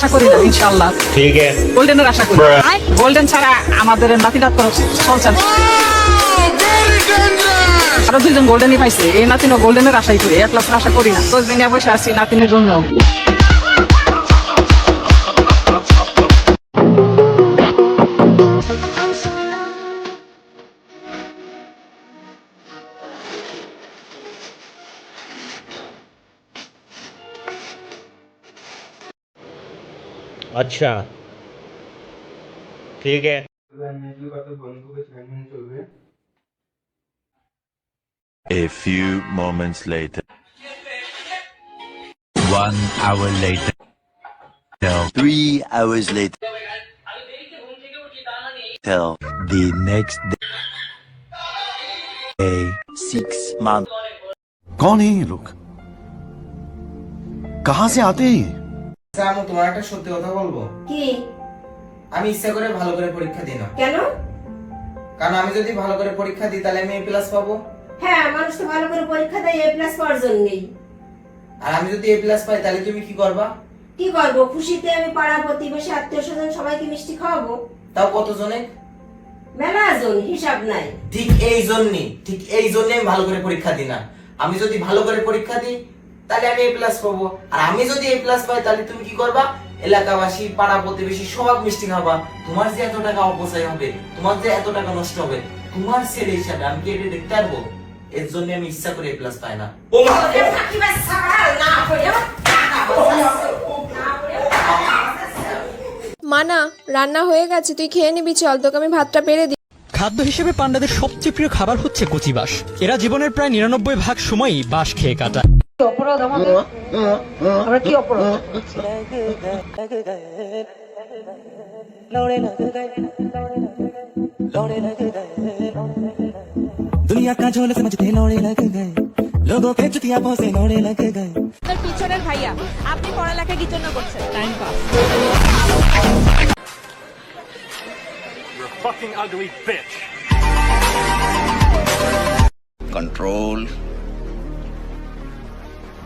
আশা করি না ইনশাল্লাহ ঠিক আছে। গোল্ডেনের আশা করি। গোল্ডেন ছাড়া আমাদের নাতিনাত চলছে আরও দুজন গোল্ডেনই পাইছে। এই নাতিনও গোল্ডেনের আশাই করি এক লক্ষ আশা করি না। তো দিনে বসে আছি নাতিনের জন্য। अच्छा ठीक है A few moments later. One hour later. Three hours later. Till The next day. six months. कौन है ये लोग कहां से आते हैं ये? আচ্ছা, আমু তোমার একটা সত্যি কথা বলব? কি? আমি ইচ্ছা করে ভালো করে পরীক্ষা দিই না। কেন? কারণ আমি যদি ভালো করে পরীক্ষা দিই তাহলে আমি এ প্লাস পাবো। হ্যাঁ মানুষ তো ভালো করে পরীক্ষা দেয় এ প্লাস পাওয়ার জন্যই। আর আমি যদি এ প্লাস পাই তাহলে তুমি কি করবা? কি করব? খুশিতে আমি পাড়া প্রতিবেশী আত্মীয় স্বজন সবাইকে মিষ্টি খাওয়াবো? তাও কতজনে? মেলা জন হিসাব নাই। ঠিক এই জন্যই ঠিক এই জন্যই আমি ভালো করে পরীক্ষা দিই না। আমি যদি ভালো করে পরীক্ষা দিই তাহলে আমি এ প্লাস পাবো। আর আমি যদি এ প্লাস পাই তাহলে তুমি কি করবা? এলাকাবাসী পাড়া প্রতিবেশী সবাই মিষ্টি খাবা। তোমার যে এত টাকা অপচয় হবে তোমার যে এত টাকা নষ্ট হবে তোমার ছেলে হিসাবে আমি কি এটা দেখতে পারব? এর জন্য আমি ইচ্ছা করে এ প্লাস পাই না। মানা রান্না হয়ে গেছে তুই খেয়ে নিবি চল তোকে আমি ভাতটা পেরে দিই খাদ্য হিসেবে পান্ডাদের সবচেয়ে প্রিয় খাবার হচ্ছে কচি বাস। এরা জীবনের প্রায় নিরানব্বই ভাগ সময়ই বাস খেয়ে কাটায়। दुनिया का झोल समझते लौड़े लग गए लोगों के जुतिया पहुंचे लौड़े लग गए তোর পিছনের ভাইয়া আপনি পড়ালেখা কি জন্য করছেন টাইম পাস कंट्रोल